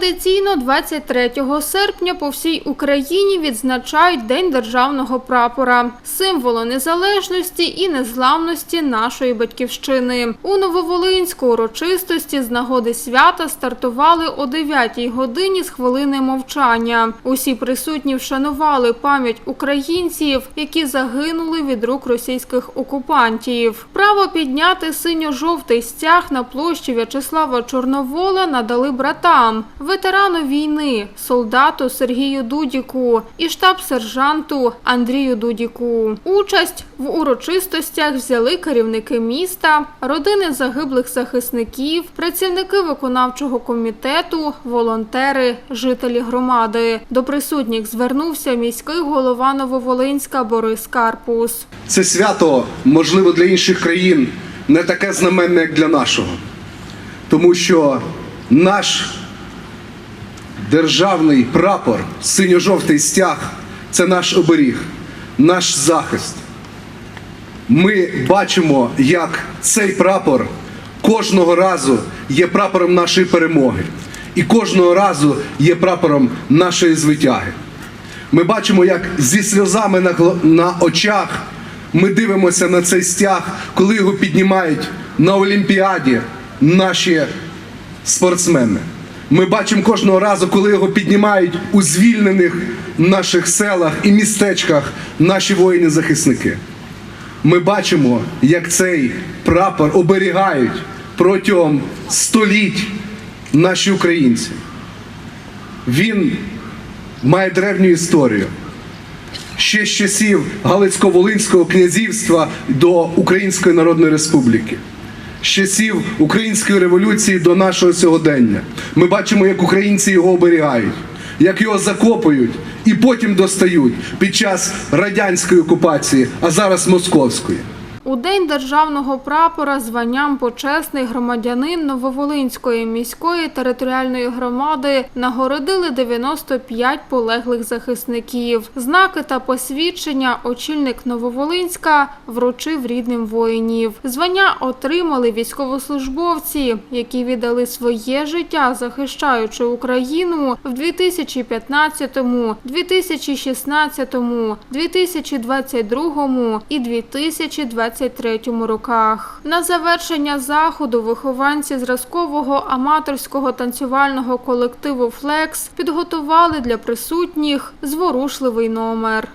Традиційно 23 серпня по всій Україні відзначають День державного прапора, символу незалежності і незламності нашої батьківщини. У Нововолинську урочистості з нагоди свята стартували о 9 годині з хвилини мовчання. Усі присутні вшанували пам'ять українців, які загинули від рук російських окупантів. Право підняти синьо-жовтий стяг на площі В'ячеслава Чорновола надали братам, ветерану війни, солдату Сергію Дудіку і штаб-сержанту Андрію Дудіку. Участь в урочистостях взяли керівники міста, родини загиблих захисників, працівники виконавчого комітету, волонтери, жителі громади. До присутніх звернувся міський голова Нововолинська Борис Карпус. Це свято, можливо, для інших країн не таке знаменне, як для нашого. Тому що наш державний прапор, синьо-жовтий стяг це наш оберіг, наш захист. Ми бачимо, як цей прапор кожного разу є прапором нашої перемоги, і кожного разу є прапором нашої звитяги. Ми бачимо, як зі сльозами на, на очах ми дивимося на цей стяг, коли його піднімають на Олімпіаді наші спортсмени. Ми бачимо кожного разу, коли його піднімають у звільнених наших селах і містечках наші воїни-захисники. Ми бачимо, як цей прапор оберігають протягом століть наші українці. Він має древню історію. Ще з часів Галицько-Волинського князівства до Української Народної Республіки. З часів Української революції до нашого сьогодення. Ми бачимо, як українці його оберігають, як його закопують і потім достають під час радянської окупації, а зараз московської. У день державного прапора званням почесний громадянин Нововолинської міської територіальної громади нагородили 95 полеглих захисників. Знаки та посвідчення очільник Нововолинська вручив рідним воїнів. Звання отримали військовослужбовці, які віддали своє життя, захищаючи Україну в 2015, 2016, 2022 і 2023 роках. На завершення заходу вихованці зразкового аматорського танцювального колективу Флекс підготували для присутніх зворушливий номер.